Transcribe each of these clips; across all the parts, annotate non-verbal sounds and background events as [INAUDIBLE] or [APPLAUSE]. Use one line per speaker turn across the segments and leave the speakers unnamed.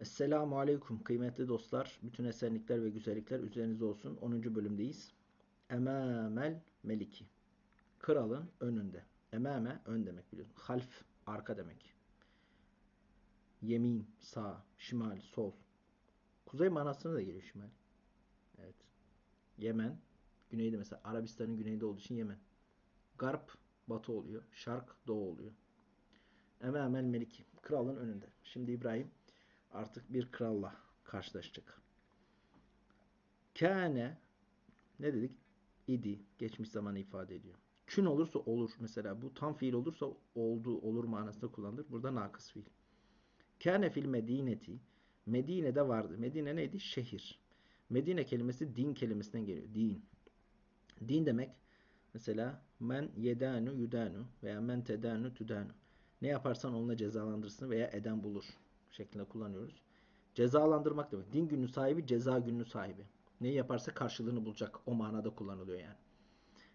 Esselamu Aleyküm kıymetli dostlar. Bütün esenlikler ve güzellikler üzerinize olsun. 10. bölümdeyiz. Emamel Meliki. Kralın önünde. Emame ön demek biliyorsun. Half arka demek. Yemin, sağ, şimal, sol. Kuzey manasına da geliyor şimal. Evet. Yemen, güneyde mesela Arabistan'ın güneyde olduğu için Yemen. Garp, batı oluyor. Şark, doğu oluyor. Emamel Meliki. Kralın önünde. Şimdi İbrahim artık bir kralla karşılaşacak. Kâne ne dedik? İdi. Geçmiş zamanı ifade ediyor. Kün olursa olur. Mesela bu tam fiil olursa oldu, olur manasında kullanılır. Burada nakıs fiil. Kâne fil medineti. Medine'de vardı. Medine neydi? Şehir. Medine kelimesi din kelimesinden geliyor. Din. Din demek mesela men yedanu yudanu veya men tedanu tudanu. Ne yaparsan onunla cezalandırsın veya eden bulur şeklinde kullanıyoruz. Cezalandırmak demek. Din günü sahibi, ceza günü sahibi. Neyi yaparsa karşılığını bulacak. O manada kullanılıyor yani.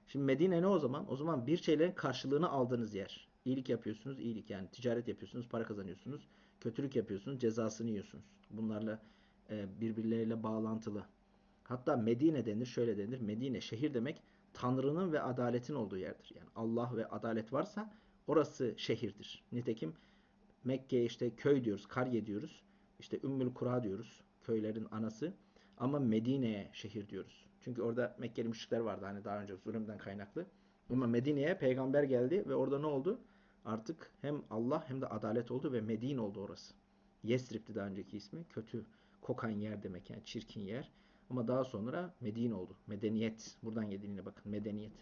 Şimdi Medine ne o zaman? O zaman bir şeylerin karşılığını aldığınız yer. İyilik yapıyorsunuz, iyilik yani ticaret yapıyorsunuz, para kazanıyorsunuz. Kötülük yapıyorsunuz, cezasını yiyorsunuz. Bunlarla e, birbirleriyle bağlantılı. Hatta Medine denir, şöyle denir. Medine şehir demek Tanrı'nın ve adaletin olduğu yerdir. Yani Allah ve adalet varsa orası şehirdir. Nitekim Mekke'ye işte köy diyoruz, karye diyoruz. İşte Ümmül Kura diyoruz, köylerin anası. Ama Medine'ye şehir diyoruz. Çünkü orada Mekkeli müşrikler vardı hani daha önce zulümden kaynaklı. Ama Medine'ye peygamber geldi ve orada ne oldu? Artık hem Allah hem de adalet oldu ve Medine oldu orası. Yesrib'ti daha önceki ismi. Kötü, kokan yer demek yani çirkin yer. Ama daha sonra Medine oldu. Medeniyet. Buradan geldiğine bakın. Medeniyet.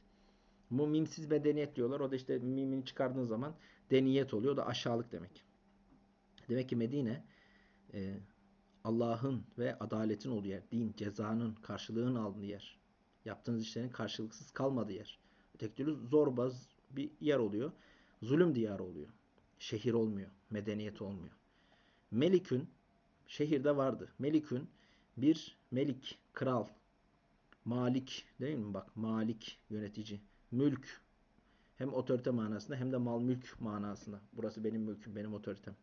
Bu mimsiz medeniyet diyorlar. O da işte mimini çıkardığın zaman deniyet oluyor. O da aşağılık demek. Demek ki Medine e, Allah'ın ve adaletin olduğu yer. Din, cezanın, karşılığın aldığı yer. Yaptığınız işlerin karşılıksız kalmadığı yer. Öteki türlü zorbaz bir yer oluyor. Zulüm diyarı oluyor. Şehir olmuyor. Medeniyet olmuyor. Melikün şehirde vardı. Melikün bir melik, kral, malik değil mi? Bak malik, yönetici. Mülk hem otorite manasında hem de mal mülk manasında. Burası benim mülküm, benim otoritem.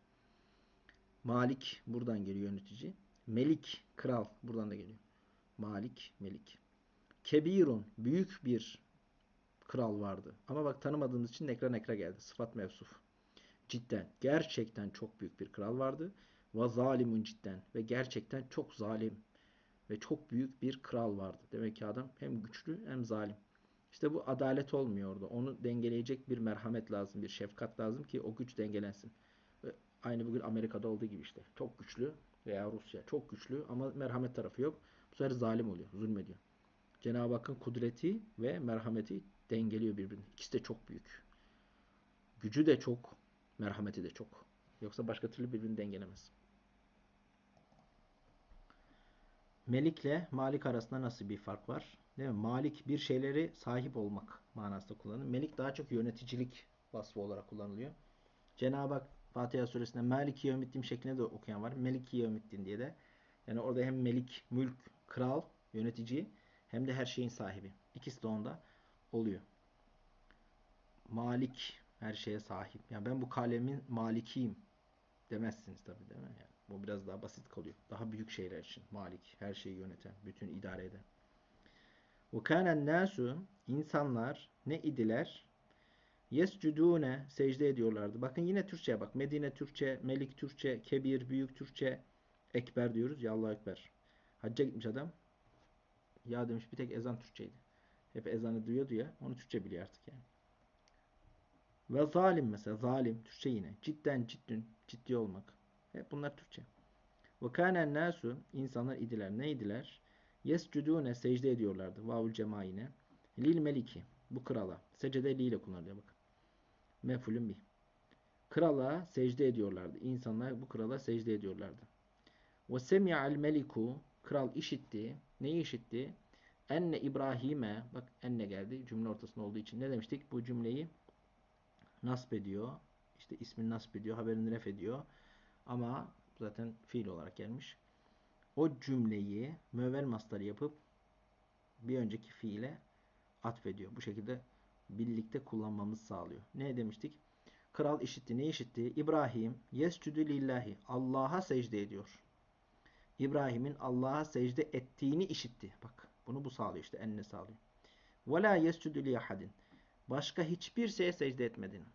Malik buradan geliyor yönetici. Melik, kral buradan da geliyor. Malik, melik. Kebirun, büyük bir kral vardı. Ama bak tanımadığımız için nekra nekra geldi. Sıfat mevsuf. Cidden, gerçekten çok büyük bir kral vardı. Ve zalimun cidden. Ve gerçekten çok zalim. Ve çok büyük bir kral vardı. Demek ki adam hem güçlü hem zalim. İşte bu adalet olmuyor orada. Onu dengeleyecek bir merhamet lazım, bir şefkat lazım ki o güç dengelensin. Ve aynı bugün Amerika'da olduğu gibi işte. Çok güçlü veya Rusya çok güçlü ama merhamet tarafı yok. Bu sefer zalim oluyor, zulmediyor. Cenab-ı Hakk'ın kudreti ve merhameti dengeliyor birbirini. İkisi de çok büyük. Gücü de çok, merhameti de çok. Yoksa başka türlü birbirini dengelemez. Melikle Malik arasında nasıl bir fark var? Değil mi? Malik bir şeyleri sahip olmak manasında kullanılır. Melik daha çok yöneticilik vasfı olarak kullanılıyor. Cenab-ı Hak Fatiha suresinde Maliki Yevmiddin şeklinde de okuyan var. Meliki Yevmiddin diye de. Yani orada hem melik, mülk, kral, yönetici hem de her şeyin sahibi. İkisi de onda oluyor. Malik her şeye sahip. Yani ben bu kalemin malikiyim demezsiniz tabii değil mi? Yani bu biraz daha basit kalıyor. Daha büyük şeyler için. Malik her şeyi yöneten, bütün idare eden. Ve kânen nâsû insanlar ne idiler? Yescudune secde ediyorlardı. Bakın yine Türkçe bak. Medine Türkçe, Melik Türkçe, Kebir büyük Türkçe, Ekber diyoruz. Ya Allah Ekber. Hacca gitmiş adam. Ya demiş bir tek ezan Türkçeydi. Hep ezanı duyuyordu ya. Onu Türkçe biliyor artık yani. Ve zalim mesela. Zalim. Türkçe yine. Cidden ciddün. Ciddi olmak. Hep bunlar Türkçe. Ve kânen nasu insanlar idiler. Ne idiler? Yescudune secde ediyorlardı. Vavul cema yine. Lil meliki. Bu krala. Secde li ile kullanılıyor bak. Mefulün bih. Krala secde ediyorlardı. İnsanlar bu krala secde ediyorlardı. Ve semi'al meliku. Kral işitti. Neyi işitti? Enne İbrahim'e. Bak enne geldi. Cümle ortasında olduğu için. Ne demiştik? Bu cümleyi nasp ediyor. İşte ismini nasp ediyor. Haberini ref ediyor. Ama zaten fiil olarak gelmiş. O cümleyi müevvel mastarı yapıp bir önceki fiile atfediyor. Bu şekilde birlikte kullanmamız sağlıyor. Ne demiştik? Kral işitti. Ne işitti? İbrahim yescüdü lillahi. Allah'a secde ediyor. İbrahim'in Allah'a secde ettiğini işitti. Bak bunu bu sağlıyor işte enne sağlıyor. Ve la yescudu li ahadin. Başka hiçbir şeye secde etmediğini.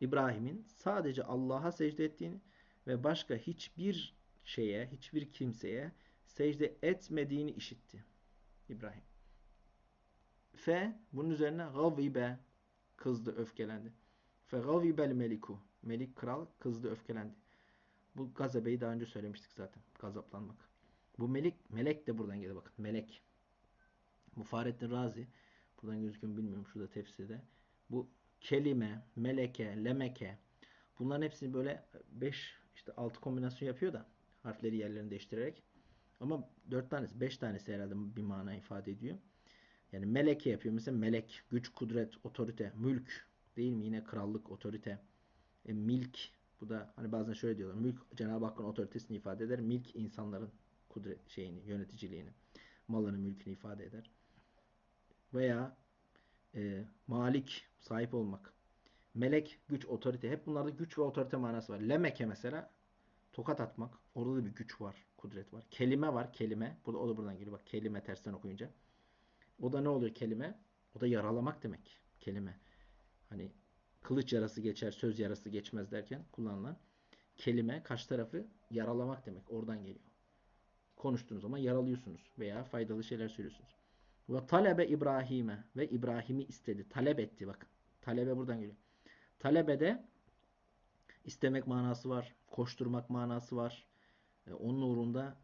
İbrahim'in sadece Allah'a secde ettiğini ve başka hiçbir şeye, hiçbir kimseye secde etmediğini işitti. İbrahim. Fe bunun üzerine gavibe kızdı, öfkelendi. Fe gavibel meliku. Melik kral kızdı, öfkelendi. Bu gazebeyi daha önce söylemiştik zaten. Gazaplanmak. Bu melik, melek de buradan geliyor bakın. Melek. Bu Fahrettin Razi buradan gözüküyor bilmiyorum şurada tefsirde. Bu kelime, meleke, lemeke bunların hepsini böyle 5 işte 6 kombinasyon yapıyor da harfleri yerlerini değiştirerek. Ama 4 tanesi, 5 tanesi herhalde bir mana ifade ediyor. Yani meleke yapıyor. Mesela melek, güç, kudret, otorite, mülk değil mi? Yine krallık, otorite, e, milk. Bu da hani bazen şöyle diyorlar. Mülk Cenab-ı Hakk'ın otoritesini ifade eder. Milk insanların kudret şeyini, yöneticiliğini, malını, mülkünü ifade eder. Veya e, malik, sahip olmak. Melek, güç, otorite. Hep bunlarda güç ve otorite manası var. Lemeke mesela tokat atmak. Orada da bir güç var, kudret var. Kelime var, kelime. Bu da, o da buradan geliyor. Bak kelime tersten okuyunca. O da ne oluyor kelime? O da yaralamak demek. Kelime. Hani kılıç yarası geçer, söz yarası geçmez derken kullanılan kelime karşı tarafı yaralamak demek. Oradan geliyor. Konuştuğunuz zaman yaralıyorsunuz veya faydalı şeyler söylüyorsunuz. Ve talebe İbrahim'e ve İbrahim'i istedi. Talep etti bakın. Talebe buradan geliyor. Talebede istemek manası var. Koşturmak manası var. E, onun uğrunda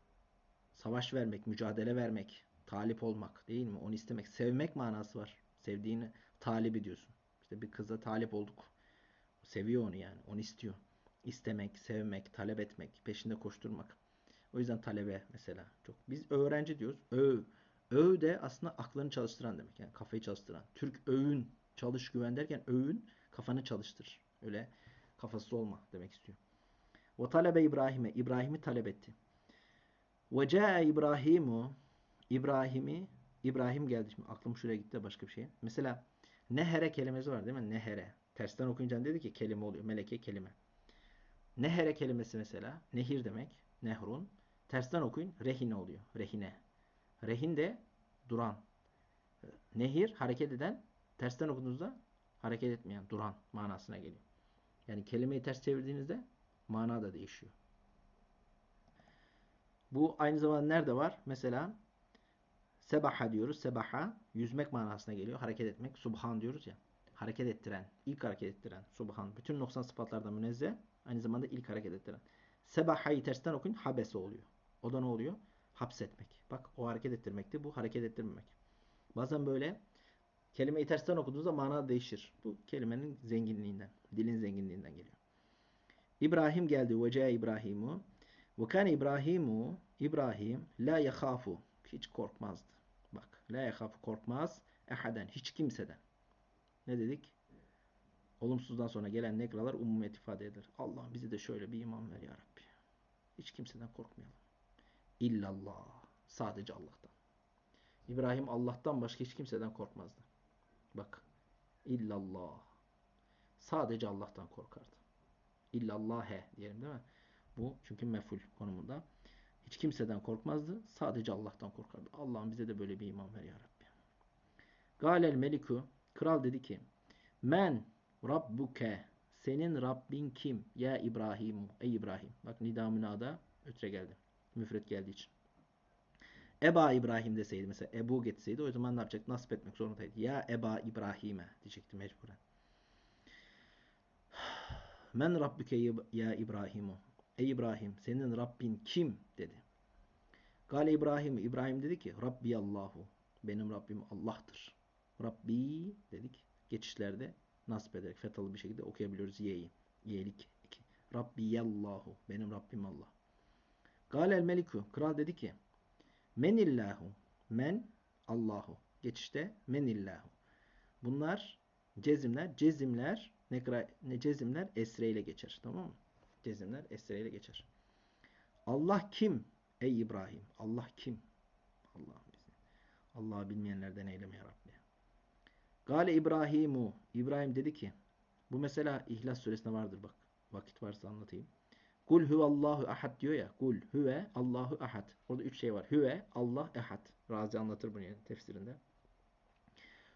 savaş vermek, mücadele vermek, talip olmak değil mi? Onu istemek, sevmek manası var. Sevdiğini talip ediyorsun. İşte bir kıza talip olduk. Seviyor onu yani. Onu istiyor. İstemek, sevmek, talep etmek, peşinde koşturmak. O yüzden talebe mesela çok. Biz öğrenci diyoruz. Öv. Öv de aslında aklını çalıştıran demek. Yani kafayı çalıştıran. Türk öğün, çalış güven derken öğün kafanı çalıştır. Öyle kafasız olma demek istiyor. Ve talebe İbrahim'e. İbrahim'i talep etti. Ve ca'e İbrahimu. İbrahim'i İbrahim geldi. Şimdi aklım şuraya gitti başka bir şey. Mesela nehere kelimesi var değil mi? Nehere. Tersten okuyunca dedi ki kelime oluyor. Meleke kelime. Nehere kelimesi mesela. Nehir demek. Nehrun. Tersten okuyun. Rehine oluyor. Rehine. Rehin de duran. Nehir hareket eden. Tersten okuduğunuzda hareket etmeyen, duran manasına geliyor. Yani kelimeyi ters çevirdiğinizde mana da değişiyor. Bu aynı zamanda nerede var? Mesela sebaha diyoruz. Sebaha yüzmek manasına geliyor. Hareket etmek. Subhan diyoruz ya. Hareket ettiren, ilk hareket ettiren. Subhan. Bütün noksan sıfatlardan münezzeh. Aynı zamanda ilk hareket ettiren. Sebaha'yı tersten okuyun. Habese oluyor. O da ne oluyor? Hapsetmek. Bak o hareket ettirmekti. Bu hareket ettirmemek. Bazen böyle kelimeyi tersten okuduğunuzda mana değişir. Bu kelimenin zenginliğinden, dilin zenginliğinden geliyor. İbrahim geldi. Vece'e İbrahimu. Ve kâne İbrahimu İbrahim la yakhafu hiç korkmazdı. Bak la yakhafu korkmaz ehaden hiç kimseden. Ne dedik? Olumsuzdan sonra gelen nekralar umumiyet ifade eder. Allah bize de şöyle bir iman ver ya Rabbi. Hiç kimseden korkmayalım. İllallah. Sadece Allah'tan. İbrahim Allah'tan başka hiç kimseden korkmazdı. Bak. İllallah. Sadece Allah'tan korkardı. İllallâhe diyelim değil mi? Bu çünkü meful konumunda. Hiç kimseden korkmazdı. Sadece Allah'tan korkardı. Allah'ım bize de böyle bir iman ver ya Rabbi. Galel meliku. Kral dedi ki Men Rabbuke senin Rabbin kim? Ya İbrahim. Ey İbrahim. Bak nida münada ötre geldi. Müfret geldiği için. Eba İbrahim deseydi mesela Ebu getseydi o zaman ne yapacak? Nasip etmek zorundaydı. Ya Eba İbrahim'e diyecekti mecburen. Men Rabbuke ya İbrahimu. Ey İbrahim senin Rabbin kim? dedi. Gale İbrahim. İbrahim dedi ki Rabbi Allahu. Benim Rabbim Allah'tır. Rabbi dedik. Geçişlerde nasip ederek fetalı bir şekilde okuyabiliyoruz ye'yi. Ye'lik. Rabbi Allahu. Benim Rabbim Allah. Galel Meliku. Kral dedi ki Menillahu. Men Allahu. Geçişte menillahu. Bunlar cezimler. Cezimler nekra, ne cezimler esre ile geçer. Tamam mı? Cezimler esre ile geçer. Allah kim? Ey İbrahim. Allah kim? Allah bizi. Allah'ı bilmeyenlerden eyleme ya Rabbi. Gale İbrahimu. İbrahim dedi ki bu mesela İhlas suresinde vardır bak. Vakit varsa anlatayım. Kul huvallahu ahad diyor ya. Kul huve Allahu ahad. Orada üç şey var. Huve Allah ehad. Razi anlatır bunu yani tefsirinde.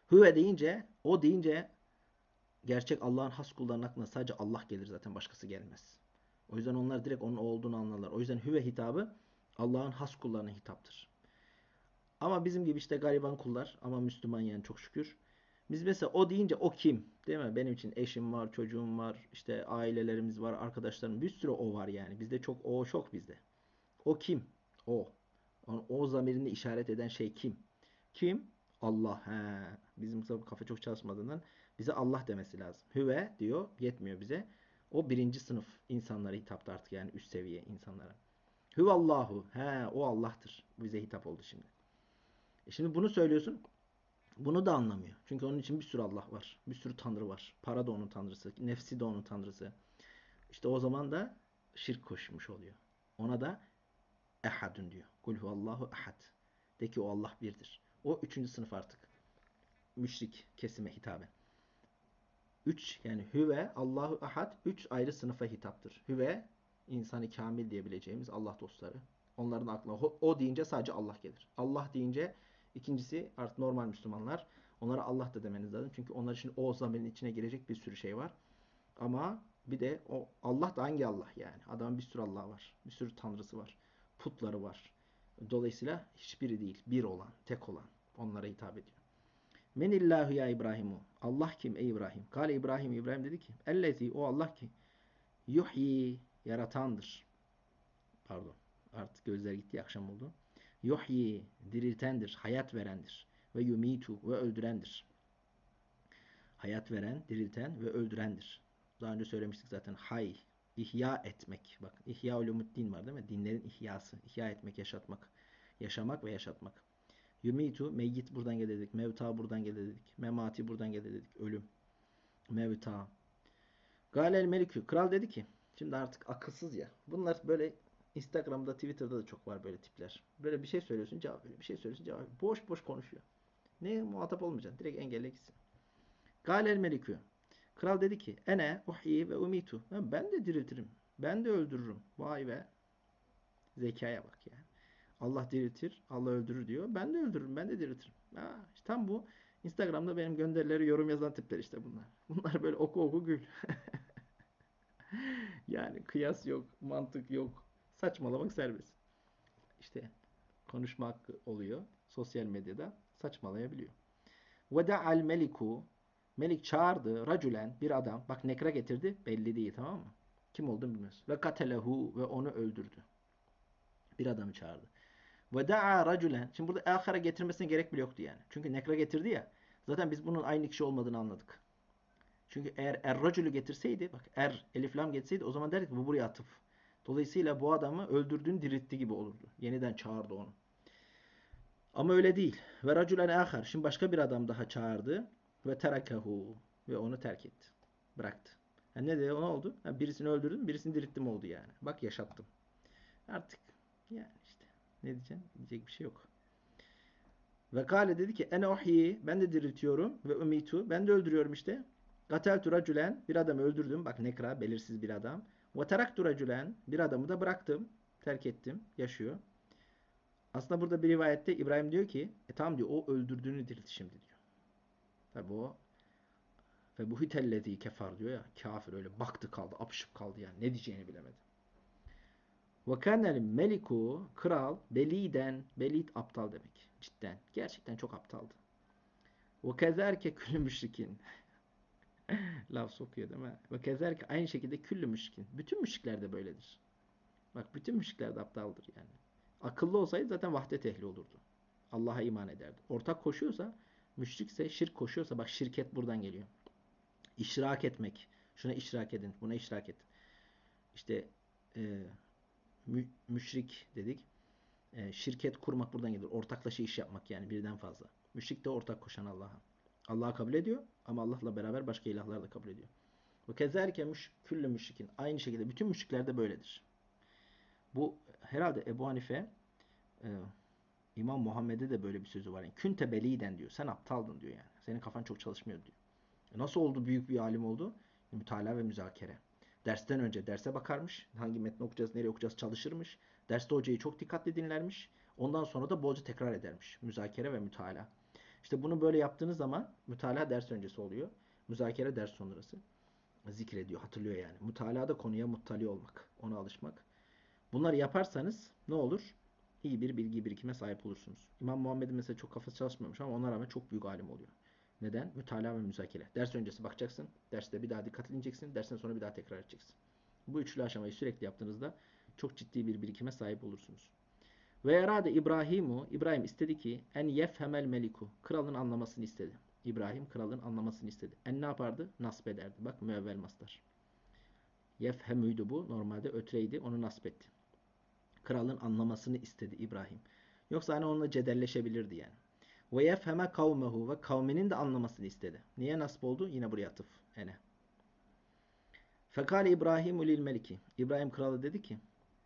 Huve deyince, o deyince gerçek Allah'ın has kullarının aklına sadece Allah gelir zaten başkası gelmez. O yüzden onlar direkt onun olduğunu anlarlar. O yüzden hüve hitabı Allah'ın has kullarına hitaptır. Ama bizim gibi işte gariban kullar ama Müslüman yani çok şükür. Biz mesela o deyince o kim? Değil mi? Benim için eşim var, çocuğum var, işte ailelerimiz var, arkadaşlarım. Bir sürü o var yani. Bizde çok o çok bizde. O kim? O. O, zamirini işaret eden şey kim? Kim? Allah. He. Bizim kafa çok çalışmadığından bize Allah demesi lazım. Hüve diyor. Yetmiyor bize. O birinci sınıf insanlara hitaptı artık yani üst seviye insanlara. Hüvallahu. He o Allah'tır. Bize hitap oldu şimdi. E şimdi bunu söylüyorsun. Bunu da anlamıyor. Çünkü onun için bir sürü Allah var. Bir sürü tanrı var. Para da onun tanrısı. Nefsi de onun tanrısı. İşte o zaman da şirk koşmuş oluyor. Ona da ehadun diyor. Kul huvallahu ehad. De ki o Allah birdir. O üçüncü sınıf artık. Müşrik kesime hitabe. Üç yani hüve Allahu ahad üç ayrı sınıfa hitaptır. Hüve insanı kamil diyebileceğimiz Allah dostları. Onların aklına o, o deyince sadece Allah gelir. Allah deyince ikincisi artık normal Müslümanlar. Onlara Allah da demeniz lazım. Çünkü onlar için o zamirin içine girecek bir sürü şey var. Ama bir de o Allah da hangi Allah yani? Adamın bir sürü Allah var. Bir sürü tanrısı var. Putları var. Dolayısıyla hiçbiri değil. Bir olan, tek olan. Onlara hitap ediyor. Menillahu ya İbrahimu. Allah kim ey İbrahim? Kale İbrahim İbrahim dedi ki Ellezi o Allah ki yuhyi yaratandır. Pardon. Artık gözler gitti akşam oldu. Yuhyi diriltendir, hayat verendir. Ve yumitu ve öldürendir. Hayat veren, dirilten ve öldürendir. Daha önce söylemiştik zaten hay, ihya etmek. Bak ihya ulumuddin var değil mi? Dinlerin ihyası. İhya etmek, yaşatmak. Yaşamak ve yaşatmak. Yumitu, meyyit buradan gelir dedik. Mevta buradan gelir dedik. Memati buradan gelir dedik. Ölüm. Mevta. Galel melikü. Kral dedi ki, şimdi artık akılsız ya. Bunlar böyle Instagram'da, Twitter'da da çok var böyle tipler. Böyle bir şey söylüyorsun cevap veriyor. Bir şey söylüyorsun cevap veriyor. Boş boş konuşuyor. Ne muhatap olmayacaksın. Direkt engelle gitsin. Galel melikü. Kral dedi ki, ene uhyi ve umitu. Ben de diriltirim. Ben de öldürürüm. Vay be. Zekaya bak yani. Allah diriltir, Allah öldürür diyor. Ben de öldürürüm, ben de diriltirim. Ha, işte tam bu Instagram'da benim gönderileri yorum yazan tipler işte bunlar. [LAUGHS] Bunlar böyle oku oku gül. [LAUGHS] yani kıyas yok, mantık yok. Saçmalamak serbest. İşte konuşma hakkı oluyor sosyal medyada. Saçmalayabiliyor. Veda'al meliku Melik çağırdı racülen bir adam. Bak nekra getirdi. Belli değil tamam mı? Kim olduğunu bilmiyoruz. Ve katelehu ve onu öldürdü. Bir adamı çağırdı. Ve da'a racülen. Şimdi burada ahara getirmesine gerek bile yoktu yani. Çünkü nekra getirdi ya. Zaten biz bunun aynı kişi olmadığını anladık. Çünkü eğer er racülü getirseydi, bak er elif lam getirseydi o zaman derdik bu buraya atıf. Dolayısıyla bu adamı öldürdüğünü diritti gibi olurdu. Yeniden çağırdı onu. Ama öyle değil. Ve racülen ahar. Şimdi başka bir adam daha çağırdı. Ve terakahu. Ve onu terk etti. Bıraktı. Yani ne dedi? Ne oldu? Yani birisini öldürdüm, birisini dirittim oldu yani. Bak yaşattım. Artık yani ne diyeceğim? Diyecek bir şey yok. Ve kale dedi ki ene uhyi ben de diriltiyorum ve umitu ben de öldürüyorum işte. Gateltu racülen bir adamı öldürdüm. Bak nekra belirsiz bir adam. Ve teraktu racülen bir adamı da bıraktım. Terk ettim. Yaşıyor. Aslında burada bir rivayette İbrahim diyor ki e tamam diyor o öldürdüğünü diriltti şimdi diyor. Tabi o ve bu hitellezi kefar diyor ya kafir öyle baktı kaldı apışıp kaldı yani ne diyeceğini bilemedi. Ve kanel meliku kral beliden belid aptal demek cidden gerçekten çok aptaldı. Ve kezerke küllü müşrikin [LAUGHS] laf sokuyor değil mi? Ve kezerke aynı şekilde küllü müşrikin bütün müşrikler de böyledir. Bak bütün müşrikler de aptaldır yani. Akıllı olsaydı zaten vahdet ehli olurdu. Allah'a iman ederdi. Ortak koşuyorsa müşrikse, şirk koşuyorsa bak şirket buradan geliyor. İşrak etmek. Şuna işrak edin, buna işrak et. İşte e, mü, müşrik dedik. E, şirket kurmak buradan gelir. Ortaklaşa iş yapmak yani birden fazla. Müşrik de ortak koşan Allah'a. Allah'ı kabul ediyor ama Allah'la beraber başka ilahlar da kabul ediyor. Ve kezerke müş, küllü müşrikin. Aynı şekilde bütün müşrikler de böyledir. Bu herhalde Ebu Hanife e, İmam Muhammed'e de böyle bir sözü var. Yani, Künte beliden diyor. Sen aptaldın diyor yani. Senin kafan çok çalışmıyor diyor. E nasıl oldu büyük bir alim oldu? Mütalaa ve müzakere. Dersten önce derse bakarmış. Hangi metni okuyacağız, nereye okuyacağız çalışırmış. Derste hocayı çok dikkatli dinlermiş. Ondan sonra da bolca tekrar edermiş. Müzakere ve mütalaa. İşte bunu böyle yaptığınız zaman mütalaa ders öncesi oluyor. Müzakere ders sonrası. Zikrediyor, hatırlıyor yani. Mütalada konuya muttali olmak, ona alışmak. Bunları yaparsanız ne olur? İyi bir bilgi birikime sahip olursunuz. İmam Muhammed'in mesela çok kafası çalışmıyormuş ama ona rağmen çok büyük alim oluyor. Neden? Mütalaa ve müzakere. Ders öncesi bakacaksın. Derste bir daha dikkat edeceksin. Dersten sonra bir daha tekrar edeceksin. Bu üçlü aşamayı sürekli yaptığınızda çok ciddi bir birikime sahip olursunuz. Ve erade İbrahimu, İbrahim istedi ki en yefhemel meliku, kralın anlamasını istedi. İbrahim kralın anlamasını istedi. En ne yapardı? Nasp ederdi. Bak müevvel mastar. Yefhemüydü bu. Normalde ötreydi. Onu nasp etti. Kralın anlamasını istedi İbrahim. Yoksa hani onunla cedelleşebilirdi yani. Ve yefheme kavmehu ve kavminin de anlamasını istedi. Niye nasip oldu? Yine buraya atıf. Ene. Fekale İbrahimu lil meliki. İbrahim kralı dedi ki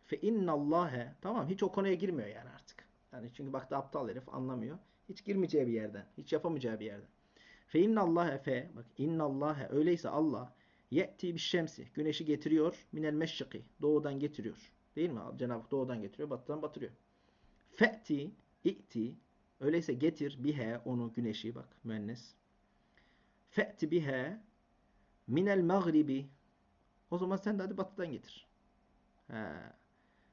Fe innallâhe Tamam hiç o konuya girmiyor yani artık. Yani çünkü baktı aptal herif anlamıyor. Hiç girmeyeceği bir yerden. Hiç yapamayacağı bir yerden. Fe innallâhe fe Bak innallâhe öyleyse Allah ye'ti bir şemsi. Güneşi getiriyor. Minel meşşiki. Doğudan getiriyor. Değil mi? Cenab-ı doğudan getiriyor. Batıdan batırıyor. Fe'ti i'ti Öyleyse getir bihe onu güneşi bak müennes. Fe'ti bihe minel mağribi. O zaman sen de hadi batıdan getir. He.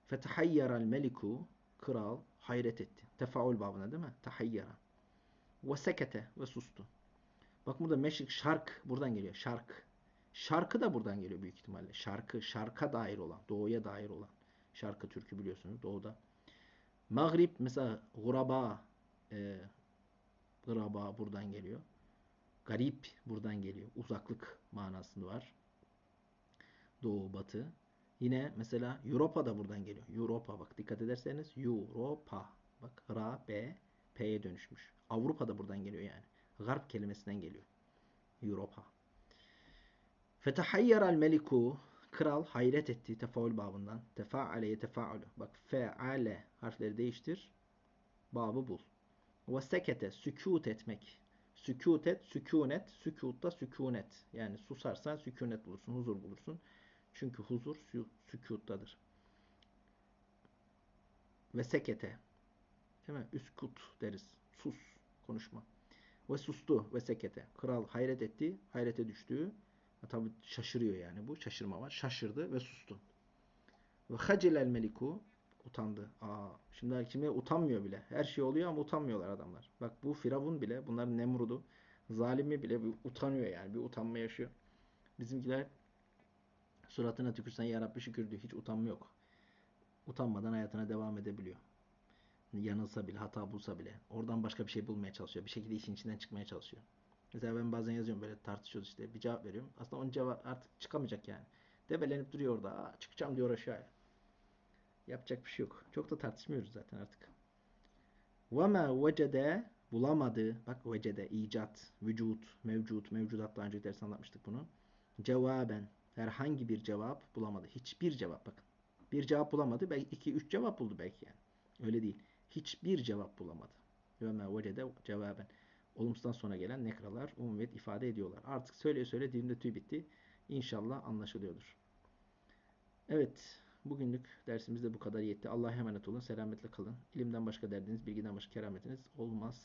Fetehayyaral meliku kral hayret etti. Tefaül babına değil mi? Tehayyara. Ve sekete ve sustu. Bak burada meşrik şark buradan geliyor. Şark. Şarkı da buradan geliyor büyük ihtimalle. Şarkı, şarka dair olan, doğuya dair olan. Şarkı türkü biliyorsunuz doğuda. Mağrib mesela guraba, e, gıraba buradan geliyor. Garip buradan geliyor. Uzaklık manasında var. Doğu, batı. Yine mesela Europa da buradan geliyor. Europa bak dikkat ederseniz Europa. Bak Ra, B, P'ye dönüşmüş. Avrupa da buradan geliyor yani. Garp kelimesinden geliyor. Europa. Fetehayyaral meliku Kral hayret etti tefaül babından. Tefaale tefaülü. Bak feale harfleri değiştir. Babı bul. Ve sekete sükut etmek. Sükut et, sükunet, sükutta sükunet. Yani susarsan sükunet bulursun, huzur bulursun. Çünkü huzur sü sükuttadır. Ve sekete. Değil mi? Üskut deriz. Sus. Konuşma. Ve sustu ve sekete. Kral hayret etti. Hayrete düştü. Tabi şaşırıyor yani bu. Şaşırma var. Şaşırdı ve sustu. Ve hacelel meliku utandı. Aa, şimdi kimi utanmıyor bile. Her şey oluyor ama utanmıyorlar adamlar. Bak bu Firavun bile, bunların Nemrud'u, zalimi bile bir utanıyor yani. Bir utanma yaşıyor. Bizimkiler suratına tükürsen ya Rabbi şükür diyor. Hiç utanma yok. Utanmadan hayatına devam edebiliyor. Yanılsa bile, hata bulsa bile. Oradan başka bir şey bulmaya çalışıyor. Bir şekilde işin içinden çıkmaya çalışıyor. Mesela ben bazen yazıyorum böyle tartışıyoruz işte. Bir cevap veriyorum. Aslında onun cevap artık çıkamayacak yani. Debelenip duruyor orada. Aa, çıkacağım diyor aşağıya. Yapacak bir şey yok. Çok da tartışmıyoruz zaten artık. وَمَا vecede bulamadı. Bak vecede icat, vücut, mevcut, mevcudat daha önce ders anlatmıştık bunu. Cevaben herhangi bir cevap bulamadı. Hiçbir cevap bakın. Bir cevap bulamadı. Belki iki, üç cevap buldu belki yani. Öyle değil. Hiçbir cevap bulamadı. وَمَا vecede cevaben. Olumsuzdan sonra gelen nekralar umumiyet ifade ediyorlar. Artık söyleye söyle dilimde tüy bitti. İnşallah anlaşılıyordur. Evet. Bugünlük dersimiz de bu kadar yetti. Allah'a emanet olun. Selametle kalın. İlimden başka derdiniz, bilgiden başka kerametiniz olmaz.